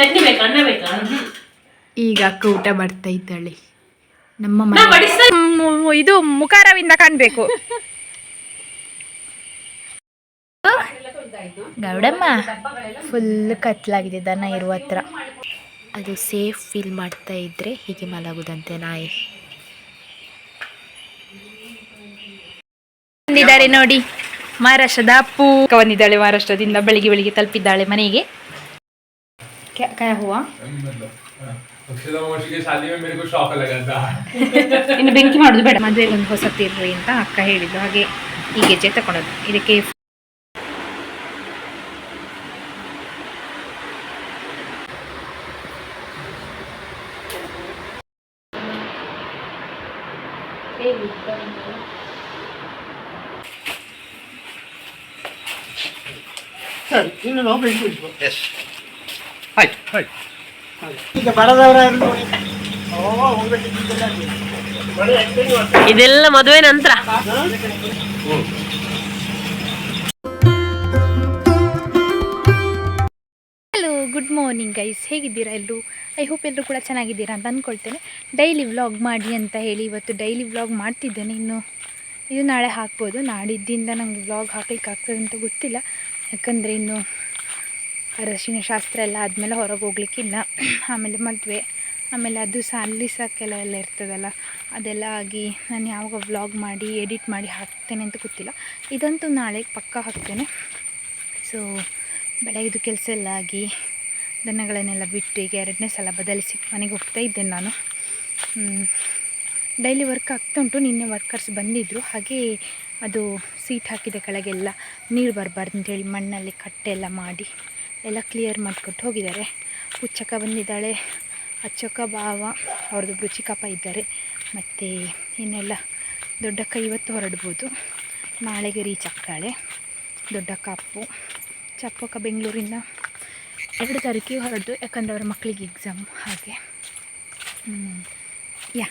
ಚಟ್ನಿ ಬೇಕಾ? ಅನ್ನ ಬೇಕಾ? ಈಗ ಅಕ್ಕ ಊಟ ಮಾಡ್ತಾ ಇದ್ದಾಳೆ. ನಮ್ಮ ಮನೆ ಇದು ಮುಖಾರವಿಂದ ಕಾಣ್ಬೇಕು. ಗೌಡಮ್ಮ ಫುಲ್ ಕತ್ಲಾಗಿದೆ ದನ ಇರುವ ಹತ್ರ. ಅದು ಸೇಫ್ ಫೀಲ್ ಮಾಡ್ತಾ ಇದ್ರೆ ಹೀಗೆ ಮಲಗುದಂತೆ ನಾಯಿ. ಬಂದಿದ್ದಾರೆ ನೋಡಿ. ಮಹಾರಾಷ್ಟ್ರದ ಅಪ್ಪು ಬಂದಿದ್ದಾಳೆ ಮಹಾರಾಷ್ಟ್ರದಿಂದ ಬೆಳಿಗ್ಗೆ ಬೆಳಿಗ್ಗೆ ತಲುಪಿದ್ದಾಳೆ ಮನೆಗೆ. ಕ್ಯಾ- ಕಾಯ ಹೂವ अक्षता मौसी की शादी में मेरे को शौक लगा था ಇನ್ನು ಬೆಂಕಿ ಮಾಡೋದು ಬೇಡ ಮದುವೆಗೆ ಒಂದು ಹೊಸ ಇರ್ರಿ ಅಂತ ಅಕ್ಕ ಹೇಳಿದ್ದು ಹಾಗೆ ಈ ಗೆಜ್ಜೆ ತಗೊಳೋದು ಇದಕ್ಕೆ ಇದೆಲ್ಲ ಮದುವೆ ನಂತರ. ಹಲೋ ಗುಡ್ ಮಾರ್ನಿಂಗ್ ಗೈಸ್ ಹೇಗಿದ್ದೀರಾ ಎಲ್ಲರೂ? ಐ ಹೋಪ್ ಎಲ್ಲರೂ ಕೂಡ ಚೆನ್ನಾಗಿದ್ದೀರಾ ಅಂತ ಅಂದ್ಕೊಳ್ತೇನೆ. ಡೈಲಿ ವ್ಲಾಗ್ ಮಾಡಿ ಅಂತ ಹೇಳಿ ಇವತ್ತು ಡೈಲಿ ವ್ಲಾಗ್ ಮಾಡ್ತಿದ್ದೇನೆ. ಇನ್ನು ಇದು ನಾಳೆ ಹಾಕ್ಬೋದು. ನಾಡಿದ್ದಿಂದ ನನಗೆ ವ್ಲಾಗ್ ಹಾಕ್ಲಿಕ್ಕೆ ಆಗ್ತದೆ ಅಂತ ಗೊತ್ತಿಲ್ಲ. ಯಾಕಂದರೆ ಇನ್ನು ಅರಶಿನ ಶಾಸ್ತ್ರ ಎಲ್ಲ ಆದಮೇಲೆ ಹೊರಗೆ ಹೋಗ್ಲಿಕ್ಕಿಲ್ಲ ಆಮೇಲೆ ಮದುವೆ. ಆಮೇಲೆ ಅದು ಸಹ ಅಲ್ಲಿ ಸಹ ಕೆಲವೆಲ್ಲ ಇರ್ತದಲ್ಲ, ಅದೆಲ್ಲ ಆಗಿ ನಾನು ಯಾವಾಗ ವ್ಲಾಗ್ ಮಾಡಿ ಎಡಿಟ್ ಮಾಡಿ ಹಾಕ್ತೇನೆ ಅಂತ ಗೊತ್ತಿಲ್ಲ. ಇದಂತೂ ನಾಳೆ ಪಕ್ಕ ಹಾಕ್ತೇನೆ. ಸೊ ಬೆಳಗಿದು ಕೆಲಸ ಎಲ್ಲ ಆಗಿ ದನಗಳನ್ನೆಲ್ಲ ಬಿಟ್ಟು ಈಗ ಎರಡನೇ ಸಲ ಬದಲಿಸಿ ಮನೆಗೆ ಹೋಗ್ತಾ ಇದ್ದೇನೆ ನಾನು. ಡೈಲಿ ವರ್ಕ್ ಆಗ್ತಾ ಉಂಟು, ನಿನ್ನೆ ವರ್ಕರ್ಸ್ ಬಂದಿದ್ದರು ಹಾಗೆ ಅದು ಸೀಟ್ ಹಾಕಿದ ಕೆಳಗೆಲ್ಲ ನೀರು ಬರಬಾರ್ದು ಅಂತೇಳಿ ಮಣ್ಣಲ್ಲಿ ಕಟ್ಟೆಲ್ಲ ಮಾಡಿ ಎಲ್ಲ ಕ್ಲಿಯರ್ ಮಾಡಿಕೊಟ್ಟು ಹೋಗಿದ್ದಾರೆ ಹುಚ್ಚಕ್ಕ ಬಂದಿದ್ದಾಳೆ, ಅಚ್ಚಕ್ಕ ಬಾವ ಅವ್ರದ್ದು ರುಚಿಕಪ್ಪ ಇದ್ದಾರೆ. ಮತ್ತು ಇನ್ನೆಲ್ಲ ದೊಡ್ಡಕ್ಕ ಇವತ್ತು ಹೊರಡ್ಬೋದು. ನಾಳೆಗೆ ರೀಚ್ ಆಗ್ತಾಳೆ. ದೊಡ್ಡಕ್ಕ ಅಪ್ಪು. ಚಪ್ಪಕ್ಕ ಬೆಂಗಳೂರಿಂದ ಎರಡು ತಾರೀಕಿಗೆ ಹೊರಡ್ದು, ಯಾಕಂದರೆ ಅವರ ಮಕ್ಕಳಿಗೆ ಎಕ್ಸಾಮ್ ಹಾಗೆ. ಯಾ.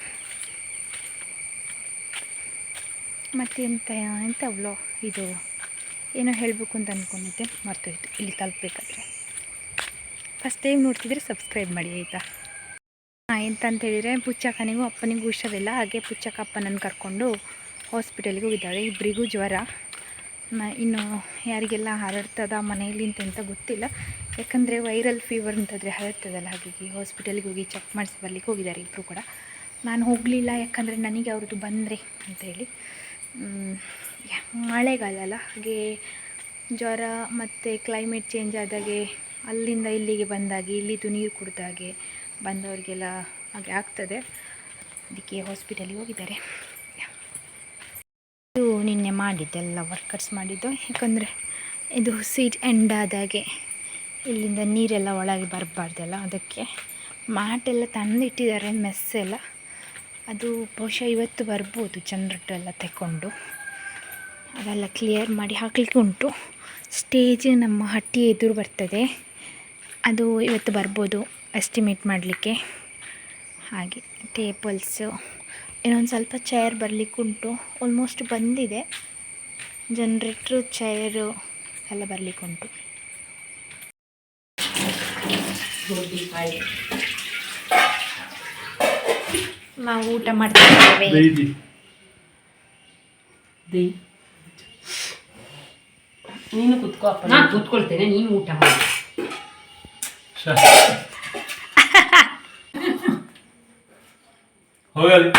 ಮತ್ತು ಎಂತ ಎಂತ ವ್ಲೋ ಇದು? ಏನೋ ಹೇಳಬೇಕು ಅಂತ ಅಂದ್ಕೊಂಡಿದ್ದೆ ಮರ್ತೋಯ್ತು ಇಲ್ಲಿ ತಲುಪಬೇಕಾದ್ರೆ. ಫಸ್ಟ್ ಟೈಮ್ ನೋಡ್ತಿದ್ರೆ ಸಬ್ಸ್ಕ್ರೈಬ್ ಮಾಡಿ ಆಯಿತಾ? ಹಾಂ ಎಂತ ಅಂತ ಹೇಳಿದರೆ ಪುಚ್ಚಕ್ಕನಿಗೂ ಅಪ್ಪನಿಗೂ ಹುಷಾರಿಲ್ಲ ಹಾಗೆ ಪುಚ್ಚಕ್ಕ ಅಪ್ಪನನ್ನು ಕರ್ಕೊಂಡು ಹಾಸ್ಪಿಟಲ್ಗೆ ಹೋಗಿದ್ದಾರೆ ಇಬ್ಬರಿಗೂ ಜ್ವರ. ಇನ್ನು ಯಾರಿಗೆಲ್ಲ ಹರಡ್ತದ ಮನೆಯಲ್ಲಿ ಅಂತ ಗೊತ್ತಿಲ್ಲ. ಯಾಕಂದರೆ ವೈರಲ್ ಫೀವರ್ ಅಂತಂದರೆ ಹರಡ್ತದಲ್ಲ ಹಾಗಾಗಿ ಹಾಸ್ಪಿಟಲ್ಗೆ ಹೋಗಿ ಚೆಕ್ ಮಾಡಿಸಿ ಬರ್ಲಿಕ್ಕೆ ಹೋಗಿದ್ದಾರೆ ಇಬ್ಬರು ಕೂಡ. ನಾನು ಹೋಗಲಿಲ್ಲ ಯಾಕಂದರೆ ನನಗೆ ಅವ್ರದ್ದು ಬಂದರೆ ಮ್, ಯಾ- ಮಳೆಗಾಲ ಅಲ್ಲ ಹಾಗೆ ಜ್ವರ ಮತ್ತು ಕ್ಲೈಮೇಟ್ ಚೇಂಜ್ ಆದಾಗೆ ಅಲ್ಲಿಂದ ಇಲ್ಲಿಗೆ ಬಂದಾಗೆ ಇಲ್ಲಿದು ನೀರು ಕುಡ್ದಾಗೆ ಬಂದವರಿಗೆಲ್ಲ ಹಾಗೆ ಆಗ್ತದೆ. ಅದಕ್ಕೆ ಹಾಸ್ಪಿಟಲಿಗೆ ಹೋಗಿದ್ದಾರೆ. ಇದು ನಿನ್ನೆ ಮಾಡಿದ್ದೆಲ್ಲ ವರ್ಕರ್ಸ್ ಮಾಡಿದ್ದು. ಯಾಕಂದರೆ ಇದು ಸೀಟ್ ಎಂಡ್ ಆದಾಗೆ ಇಲ್ಲಿಂದ ನೀರೆಲ್ಲ ಒಳಗೆ ಬರಬಾರ್ದಲ್ಲ, ಅದಕ್ಕೆ ಮ್ಯಾಟೆಲ್ಲ ತಂದಿಟ್ಟಿದ್ದಾರೆ ಮೆಸ್ ಮೆಸ್ಸೆಲ್ಲ ಅದು ಬಹುಶಃ ಇವತ್ತು ಬರ್ಬೋದು ಜನರಟ್ಟು ಎಲ್ಲ ತಗೊಂಡು ಅದೆಲ್ಲ ಕ್ಲಿಯರ್ ಮಾಡಿ ಹಾಕಲಿಕ್ಕೆ ಉಂಟು. ಸ್ಟೇಜ್ ನಮ್ಮ ಹಟ್ಟಿ ಎದುರು ಬರ್ತದೆ. ಅದು ಇವತ್ತು ಬರ್ಬೋದು ಎಸ್ಟಿಮೇಟ್ ಮಾಡಲಿಕ್ಕೆ. ಹಾಗೆ ಟೇಬಲ್ಸು ಇನ್ನೊಂದು ಸ್ವಲ್ಪ ಚೇರ್ ಬರಲಿಕ್ಕೆ ಉಂಟು. ಆಲ್ಮೋಸ್ಟ್ ಬಂದಿದೆ. ಜನ್ರೇಟ್ರು ಚೇರು ಎಲ್ಲ ಬರಲಿಕ್ಕೆ ಉಂಟು. ನಾವು ಊಟ ಮಾಡ್ತಾ ಇದ್ದೇವೆ. ನೀನು ಕುತ್ಕೋ ಅಪ್ಪ ನಾನು ಕುತ್ಕೊಳ್ತೇನೆ ನೀನು ಊಟ ಮಾಡಿ. ಹೋಗಲಿ.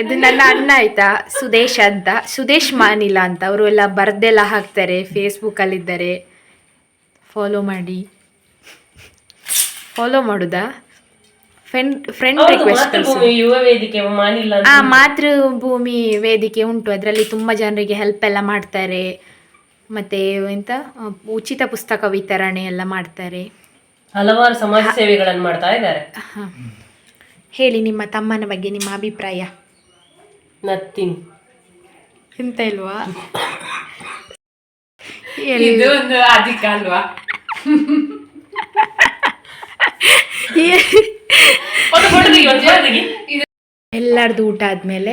ಇದು ನನ್ನ ಅಣ್ಣ ಆಯ್ತಾ? ಸುದೇಶ್ ಅಂತ. ಸುದೇಶ್ ಮಾನಿಲ್ಲ ಅಂತ. ಅವರು ಎಲ್ಲ ಬರ್ದೆಲ್ಲ ಹಾಕ್ತಾರೆ ಇದ್ದಾರೆ ಫಾಲೋ ಮಾಡಿ. ಫಾಲೋ ಮಾಡುದಾ? ಫ್ರೆಂಡ್ ಫ್ರೆಂಡ್ ರಿಕ್ವೆಸ್ಟ್ ವೇದಿಕೆ ಆ ಮಾತೃಭೂಮಿ ವೇದಿಕೆ ಉಂಟು. ಅದರಲ್ಲಿ ತುಂಬಾ ಜನರಿಗೆ ಹೆಲ್ಪ್ ಎಲ್ಲ ಮಾಡ್ತಾರೆ. ಮತ್ತೆ ಎಂತ? ಉಚಿತ ಪುಸ್ತಕ ವಿತರಣೆ ಎಲ್ಲ ಮಾಡ್ತಾರೆ. ಹಲವಾರು ಸಮಾಜ ಸೇವೆಗಳನ್ನು ಮಾಡ್ತಾ ಇದ್ದಾರೆ. ಹೇಳಿ ನಿಮ್ಮ ತಮ್ಮನ ಬಗ್ಗೆ ನಿಮ್ಮ ಅಭಿಪ್ರಾಯ. ನಥಿಂಗ್ ಎಂತ ಇಲ್ವಾ? ಇದು ಒಂದು ಅಧಿಕ ಅಲ್ವಾ? ಎಲ್ಲರದು ಊಟ ಆದ್ಮೇಲೆ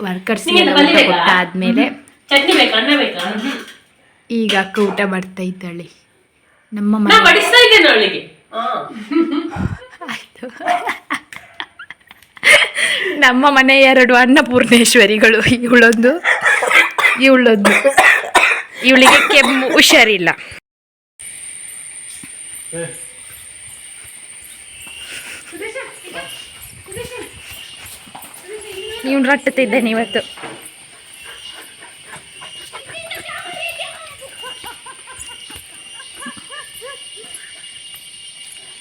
ವರ್ಕರ್ಸ್ ಊಟ ಕೊಟ್ಟ ಆದಮೇಲೆ ಚಟ್ನಿ ಬೇಕಾ ಅನ್ನ ಬೇಕಾ? ಈಗ ಅಕ್ಕ ಊಟ ಮಾಡ್ತಾ ಇದ್ದಾಳೆ ನಮ್ಮ ಮನೆ ಆಯ್ತು. ನಮ್ಮ ಮನೆ ಎರಡು ಅನ್ನಪೂರ್ಣೇಶ್ವರಿಗಳು ಇವಳೊಂದು ಇವಳೊಂದು. ಇವಳಿಗೆ ಕೆಮ್ಮು ಹುಷಾರಿಲ್ಲ. ಇವನು ರಟ್ಟುತ್ತಿದ್ದೇನೆ ಇವತ್ತು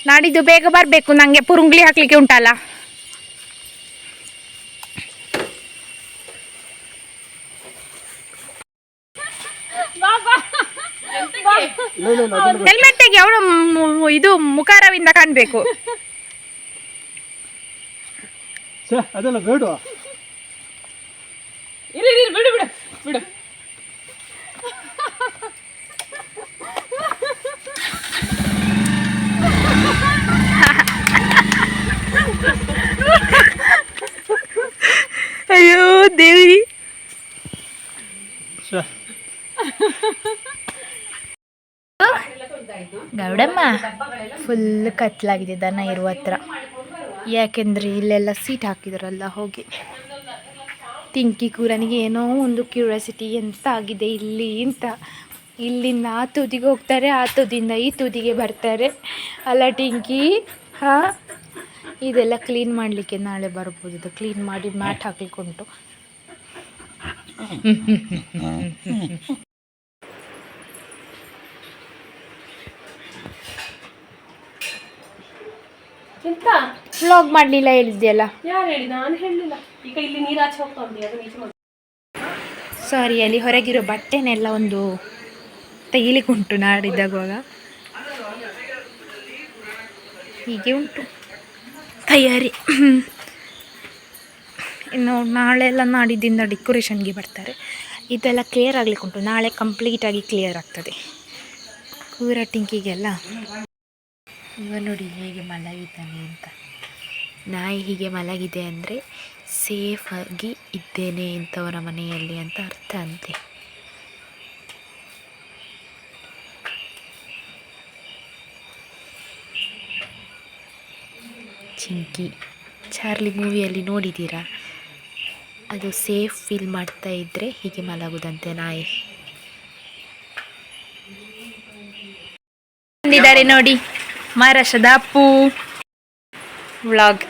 ನಾಡಿದ್ದು ಬೇಗ ಬರಬೇಕು ನನಗೆ ಪುರುಂಗ್ಲಿ ಹಾಕ್ಲಿಕ್ಕೆ ಉಂಟಲ್ಲ. ಹೆಲ್ಮೆಟ್ ತೆಗಿ ಅವಳು ಇದು ಮುಖಾರವಿಂದ ಕಾಣಬೇಕು. ಛೇ ಅದೆಲ್ಲ ಬೇಡ ಇರಿ ಇರಿ ಬಿಡು ಬಿಡು ಬಿಡು. ಅಯ್ಯೋ ದೇವಿ ಗೌಡಮ್ಮ ಫುಲ್ ಕತ್ಲಾಗಿದೆ ದನ ಇರುವ ಹತ್ರ. ಯಾಕೆಂದರೆ ಇಲ್ಲೆಲ್ಲ ಸೀಟ್ ಹಾಕಿದ್ರಲ್ಲ, ಹೋಗಿ. ತಿಂಕಿ ಕೂರನಿಗೆ ಏನೋ ಒಂದು ಕ್ಯೂರಿಯಾಸಿಟಿ ಎಂತ ಆಗಿದೆ ಇಲ್ಲಿ ಅಂತ. ಇಲ್ಲಿಂದ ಆ ತುದಿಗೆ ಹೋಗ್ತಾರೆ, ಆ ತುದಿಯಿಂದ ಈ ತುದಿಗೆ ಬರ್ತಾರೆ. ಅಲ್ಲ ಟಿಂಕಿ ಹಾಂ? ಇದೆಲ್ಲ ಕ್ಲೀನ್ ಮಾಡಲಿಕ್ಕೆ ನಾಳೆ ಬರ್ಬೋದು. ಇದು ಕ್ಲೀನ್ ಮಾಡಿ ಮ್ಯಾಟ್ ಹಾಕ್ಲಿಕ್ಕುಂಟು. ಚಿಂತಾ ವ್ಲಾಗ್ ಮಾಡಲಿಲ್ಲ ಹೇಳಿದ್ಯಲ್ಲ? ಯಾರು ಹೇಳಿ? ನಾನು ಹೇಳಲಿಲ್ಲ. ಈಗ ಇಲ್ಲಿ ನೀರು ಆಚೆ ಹೋಗ್ತಾ ಉಂಟು. ಅದು ಸಾರಿ ಅಲ್ಲಿ ಹೊರಗಿರೋ ಬಟ್ಟೆನೆಲ್ಲ ಒಂದು ತೆಗಿಲಿಕ್ಕುಂಟು ನಾಡಿದ್ದಾಗುವಾಗ. ಹೀಗೆ ಉಂಟು. ತಯಾರಿ. ಇನ್ನು ನಾಳೆ ಎಲ್ಲ ನಾಡಿದ್ದಿಂದ ಡೆಕೋರೇಷನ್ಗೆ ಬರ್ತಾರೆ. ಇದೆಲ್ಲ ಕ್ಲಿಯರ್ ಆಗ್ಲಿಕ್ಕುಂಟು ನಾಳೆ ಕಂಪ್ಲೀಟಾಗಿ ಕ್ಲಿಯರ್ ಆಗ್ತದೆ. ಕೂರ ಟಿಂಕಿಗೆಲ್ಲ. ಇವ ನೋಡಿ ಹೇಗೆ ಮಲಗಿದ್ದಾನೆ ಅಂತ. ನಾಯಿ ಹೀಗೆ ಮಲಗಿದೆ ಅಂದರೆ ಸೇಫಾಗಿ ಇದ್ದೇನೆ ಇಂಥವರ ಮನೆಯಲ್ಲಿ ಅಂತ ಅರ್ಥ ಅಂತೆ. ಚಿಂಕಿ, ಚಾರ್ಲಿ ಮೂವಿಯಲ್ಲಿ ನೋಡಿದ್ದೀರಾ? ಅದು ಸೇಫ್ ಫೀಲ್ ಮಾಡ್ತಾ ಇದ್ದರೆ ಹೀಗೆ ಮಲಗುದಂತೆ ನಾಯಿ. ಬಂದಿದ್ದಾರೆ ನೋಡಿ, ಮಹಾರಾಷ್ಟ್ರದ ಅಪ್ಪು ವ್ಲಾಗ್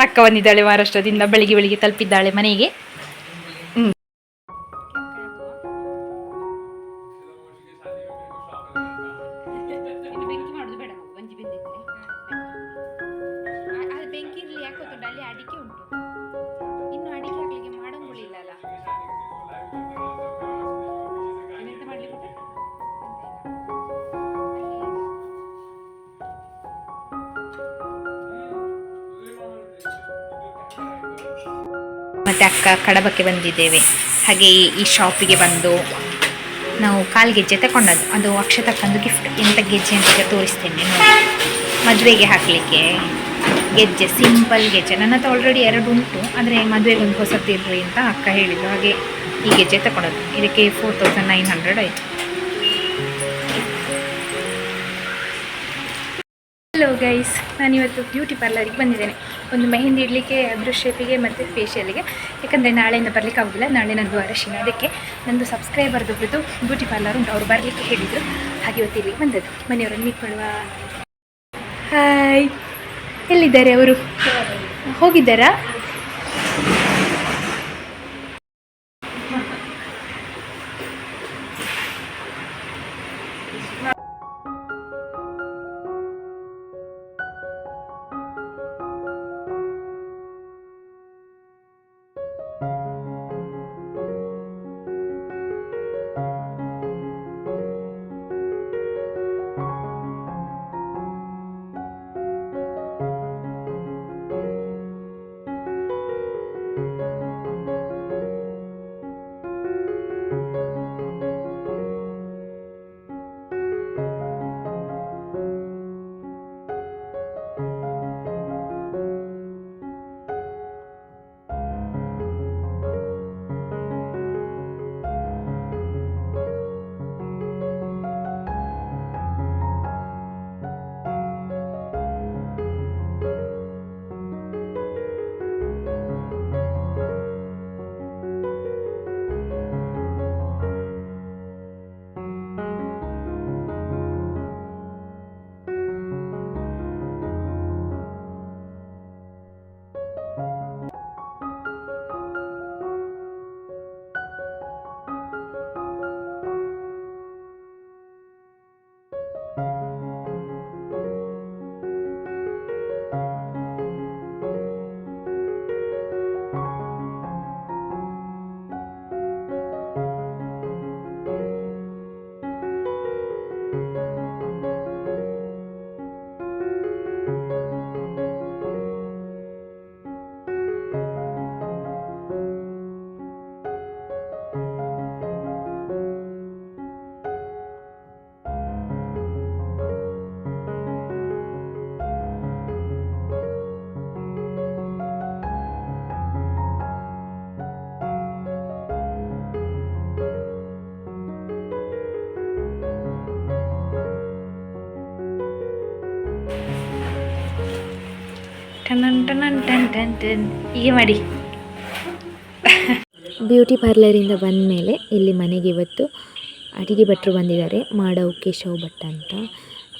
ಅಕ್ಕ ಬಂದಿದ್ದಾಳೆ ಮಹಾರಾಷ್ಟ್ರದಿಂದ ಬೆಳಿಗ್ಗೆ ಬೆಳಿಗ್ಗೆ ತಲುಪಿದ್ದಾಳೆ ಮನೆಗೆ. ಮತ್ತು ಅಕ್ಕ ಕಡಬಕ್ಕೆ ಬಂದಿದ್ದೇವೆ. ಹಾಗೆ ಈ- ಶಾಪಿಗೆ ಬಂದು ನಾವು ಕಾಲು ಗೆಜ್ಜೆ ತಗೊಂಡದ್ದು ಅದು ಅಕ್ಷತಕ್ಕಂದು ಗಿಫ್ಟ್ ಎಂಥ ಗೆಜ್ಜೆ ಅಂತ ತೋರಿಸ್ತೇನೆ ಮದುವೆಗೆ ಹಾಕಲಿಕ್ಕೆ ಗೆಜ್ಜೆ ಸಿಂಪಲ್ ಗೆಜ್ಜೆ. ನನ್ನ ಹತ್ರ ಆಲ್ರೆಡಿ ಎರಡು ಉಂಟು. ಆದರೆ ಮದುವೆಗೆ ಒಂದು ಹೊಸತಿರ್ರಿ ಅಂತ ಅಕ್ಕ ಹೇಳಿದ್ದು. ಹಾಗೆ ಈ ಗೆಜ್ಜೆ ತಗೊಂಡದ್ದು ಇದಕ್ಕೆ ಫೋರ್ ತೌಸಂಡ್ ನೈನ್ ಹಂಡ್ರೆಡ್ ಆಯಿತು. ಹಲೋ ಗೈಸ್ ನಾನಿವತ್ತು ಬ್ಯೂಟಿ ಪಾರ್ಲರಿಗೆ ಬಂದಿದ್ದೇನೆ. ಒಂದು ಮೆಹಂದಿ ಇಡಲಿಕ್ಕೆ ಅದ್ರ ಶೇಪಿಗೆ ಮತ್ತು ಫೇಶಿಯಲಿಗೆ ಯಾಕಂದರೆ ನಾಳೆಯಿಂದ ಬರಲಿಕ್ಕೆ ಆಗೋದಿಲ್ಲ. ನಾಳೆ ನಂದು ಅರಶಿನ. ಅದಕ್ಕೆ ನಂದು ಸಬ್ಸ್ಕ್ರೈಬರ್ದೊಬ್ಬರದು ಬ್ಯೂಟಿ ಪಾರ್ಲರ್ ಉಂಟು. ಅವರು ಬರಲಿಕ್ಕೆ ಹೇಳಿದರು. ಹಾಗೆ ಇವತ್ತು ಇಲ್ಲಿ ಬಂದದ್ದು. ಮನೆಯವರನ್ನು ಮೀಟ್ ಮಾಡುವ. ಹಾಯ್ ಎಲ್ಲಿದ್ದಾರೆ ಅವರು? ಹೋಗಿದ್ದಾರಾ? ಹೀಗೆ ಮಾಡಿ ಬ್ಯೂಟಿ ಪಾರ್ಲರಿಂದ ಬಂದ ಮೇಲೆ ಇಲ್ಲಿ ಮನೆಗೆ ಇವತ್ತು ಅಡಿಗೆ ಭಟ್ರು ಬಂದಿದ್ದಾರೆ ಮಾಡವು ಕೇಶವ್ ಭಟ್ ಅಂತ.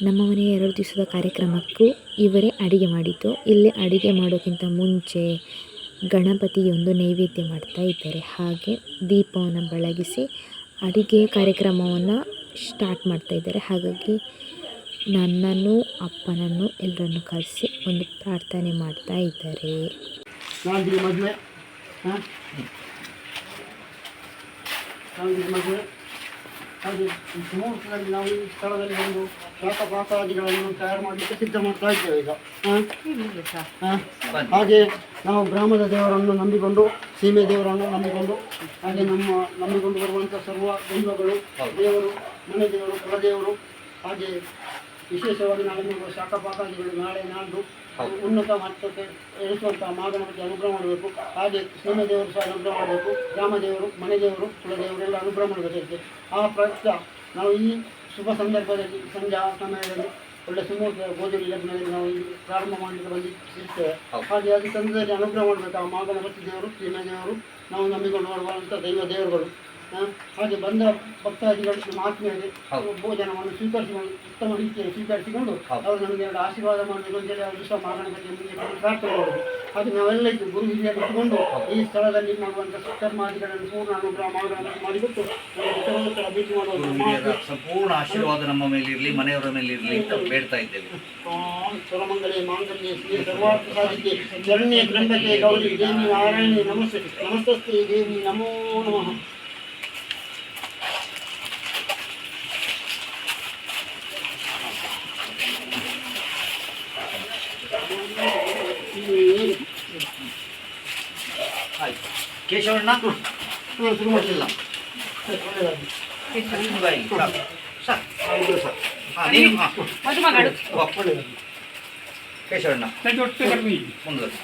ನಮ್ಮ ಮನೆಯ ಎರಡು ದಿವಸದ ಕಾರ್ಯಕ್ರಮಕ್ಕೂ ಇವರೇ ಅಡಿಗೆ ಮಾಡಿದ್ದು. ಇಲ್ಲಿ ಅಡಿಗೆ ಮಾಡೋಕ್ಕಿಂತ ಮುಂಚೆ ಗಣಪತಿಗೆ ಒಂದು ನೈವೇದ್ಯ ಮಾಡ್ತಾ ಇದ್ದಾರೆ. ಹಾಗೆ ದೀಪವನ್ನು ಬೆಳಗಿಸಿ ಅಡಿಗೆ ಕಾರ್ಯಕ್ರಮವನ್ನು ಸ್ಟಾರ್ಟ್ ಮಾಡ್ತಾ ಇದ್ದಾರೆ. ಹಾಗಾಗಿ ನನ್ನನ್ನು, ಅಪ್ಪನನ್ನು ಎಲ್ಲರನ್ನು ಕರೆಸಿ ಒಂದು ಪ್ರಾರ್ಥನೆ ಮಾಡ್ತಾ ಇದ್ದಾರೆ. ಹಾಗೆ ನಾವು ಈ ಸ್ಥಳದಲ್ಲಿ ಒಂದು ತಯಾರು ಮಾಡ್ತಾ ಇದ್ದೇವೆ ನಾವು ಗ್ರಾಮದ ದೇವರನ್ನು ನಂಬಿಕೊಂಡು, ಸೀಮೆ ದೇವರನ್ನು ನಂಬಿಕೊಂಡು, ಹಾಗೆ ನಮ್ಮ ನಂಬಿಕೊಂಡು ಬರುವಂಥ ಸರ್ವ ದೈವಗಳು, ದೇವರು, ಮನೆ ದೇವರು ಕುಲದೇವರು ಹಾಗೆ ವಿಶೇಷವಾಗಿ ನಾಳೆ ಶಾಖ ಪಾತ್ರಾದಿಗಳು ನಾಳೆ ನಾಡ್ದು ಉನ್ನತ ಮಟ್ಟಕ್ಕೆ ಎನಿಸುವಂಥ ಮಾಗಣಪತಿ ಅನುಗ್ರಹ ಮಾಡಬೇಕು. ಹಾಗೆ ಸೀಮೆ ದೇವರು ಸಹ ಅನುಗ್ರಹ ಮಾಡಬೇಕು. ಗ್ರಾಮ ದೇವರು ಮನೆ ದೇವರು ಕುಲದೇವರೆಲ್ಲ ಅನುಗ್ರಹ ಮಾಡಬೇಕಾಗಿದೆ ಆ ಪ್ರಯುಕ್ತ ನಾವು ಈ ಶುಭ ಸಂದರ್ಭದಲ್ಲಿ ಸಂಜೆ ಆ ಸಮಯದಲ್ಲಿ ಒಳ್ಳೆ ಸುಮೂರ್ತ ಗೋಧಿ ಲಗ್ನದಲ್ಲಿ ನಾವು ಪ್ರಾರಂಭ ಮಾಡಲಿಕ್ಕೆ ಬಂದಿರ್ತೇವೆ ಹಾಗೆ ಅದು ಸಂದರ್ಭದಲ್ಲಿ ಅನುಗ್ರಹ ಮಾಡಬೇಕು. ಆ ಮಾಗಣಪತಿ ದೇವರು ಸೀಮೆ ದೇವರು ನಾವು ನಂಬಿಕೊಂಡು ಮಾಡುವಂಥ ದೈವ ದೇವರುಗಳು. ಹಾಗೆ ಬಂದ ಭಕ್ತಾದಿಗಳು ನಮ್ಮ ಆತ್ಮೀಯರಿಗೆ ಭೋಜನವನ್ನು ಸ್ವೀಕರಿಸಿಕೊಂಡು ಉತ್ತಮ ರೀತಿಯಲ್ಲಿ ಸ್ವೀಕರಿಸಿಕೊಂಡು ಅವರು ನಮಗೆ ಎರಡು ಆಶೀರ್ವಾದ ಅವರು ಸಹ ಮುಂದೆ ಬಂದು ಪ್ರಾರ್ಥನೆ ಮಾಡೋದು ಹಾಗೆ ನಾವೆಲ್ಲ ಇದ್ದು ಗುರು ಹಿರಿಯರು ಇಟ್ಟುಕೊಂಡು ಈ ಸ್ಥಳದಲ್ಲಿ ಮಾಡುವಂಥ ಸತ್ಕರ್ಮಾದಿಗಳನ್ನು ಪೂರ್ಣ ಅನುಗ್ರಹ ಮಾಡಿಬಿಟ್ಟು ಭೇಟಿ ಮಹಾ- ಸಂಪೂರ್ಣ ಆಶೀರ್ವಾದ ನಮ್ಮ ಮೇಲೆ ಇರಲಿ ಮನೆಯವರ ಮೇಲೆ ಇರಲಿ ಅಂತ ಬೇಡ್ತಾ ಇದ್ದೇವೆ. ಮಾಂಗಲ್ಯೆ ಶ್ರೀ ಸರ್ವಾರ್ಥ ಸಾಧಿಕೆ ಗೌರಿ ದೇವಿ ನಾರಾಯಣಿ ನಮಸ್ತೆ ನಮಸ್ತಸ್ತೆ ದೇವಿ ನಮೋ ನಮಃ ಆಯ್ತು ಕೇಶವಣ್ಣ ಹ್ಮ್, ಶುರು ಮಾಡ್ತಿಲ್ಲ ಒಳ್ಳೆಯದಾಗಲಿ ಬಾಯಿಲಿ, ಸಾಕು. ಸಾಕು. ಹೌದು ಸರ್ ಹಾ, ನೀನು ಹಾ. ಮದುಮಗಳು ವಾ, ಒಳ್ಳೆಯದಾಗಲಿ ಕೇಶವಣ್ಣ ಮುಂದುವರಿ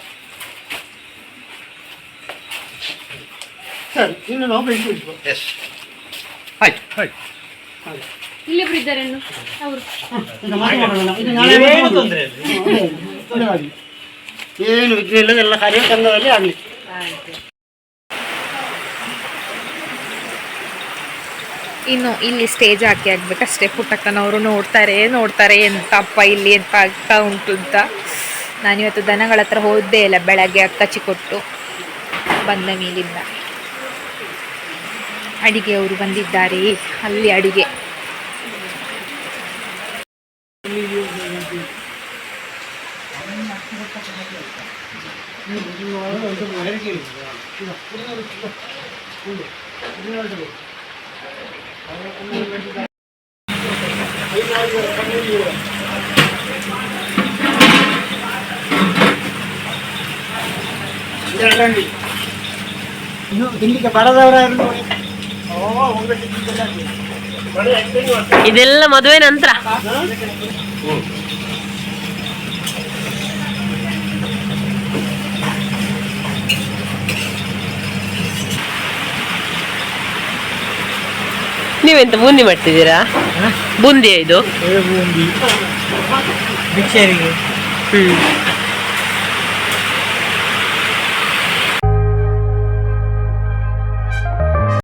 ಸರಿ ಇನ್ನು ನಾವು ಬೆಳೆಸಬೇಕು ಎಸ್ ಆಯ್ತು ಹಾಗೆ ಇಲ್ಲೊಬ್ರು ಇದ್ದಾರೆ ಅವರು. ತೊಂದ್ರೆ ಏನು ವಿಘ್ನ ಇಲ್ಲ ಎಲ್ಲ ಕಾರ್ಯ ಚಂದದಲ್ಲಿ ಆಗಲಿ ಇನ್ನು ಇಲ್ಲಿ ಸ್ಟೇಜ್ ಹಾಕಿ ಆಗ್ಬೇಕಷ್ಟೇ ಪುಟ್ಟಕ್ಕನವರು ನೋಡ್ತಾರೆ ನೋಡ್ತಾರೆ ಎಂತಪ್ಪ ಇಲ್ಲಿ, ಎಂತ ಆಗ್ತಾ ಉಂಟು ಅಂತ. ನಾನಿವತ್ತು ದನಗಳ ಹತ್ರ ಹೋದೇ ಇಲ್ಲ, ಬೆಳಗ್ಗೆ ಅಕ್ಕಚ್ಚಿ ಕೊಟ್ಟು ಬಂದ ಮೇಲಿಂದ. ಅಡಿಗೆ ಅವರು ಬಂದಿದ್ದಾರೆ, ಅಲ್ಲಿ ಅಡಿಗೆ. ಇದೆಲ್ಲ ಮದುವೆ ನಂತರ ನೀವೆಂತ ಬೂಂದಿ ಮಾಡ್ತಿದ್ದೀರಾ? ಬೂಂದಿ ಇದು? ಬೂಂದಿ. ಹ್ಮ್.